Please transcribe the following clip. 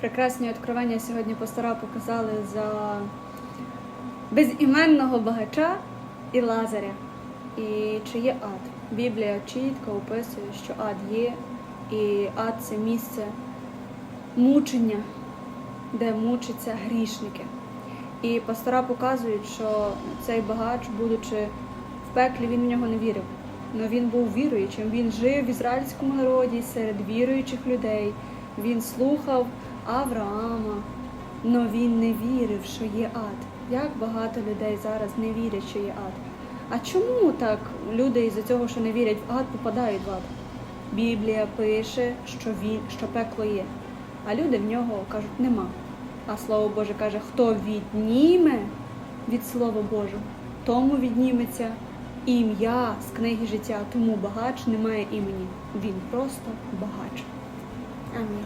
Прекрасні відкривання сьогодні пастора показали за безіменного багача і Лазаря. І чи є ад? Біблія чітко описує, що ад є, і ад це місце мучення, де мучаться грішники. І пастора показують, що цей багач, будучи в пеклі, він в нього не вірив. Але він був віруючим. Він жив в ізраїльському народі серед віруючих людей. Він слухав Авраама, але він не вірив, що є ад. Як багато людей зараз не вірять, що є ад. А чому так люди із-за цього, що не вірять в ад, попадають в ад? Біблія пише, що він, що пекло є, а люди в нього кажуть нема. А слово Боже каже, хто відніме від Слова Божого, тому відніметься ім'я з книги життя. Тому багач не має імені. Він просто багач. Амінь.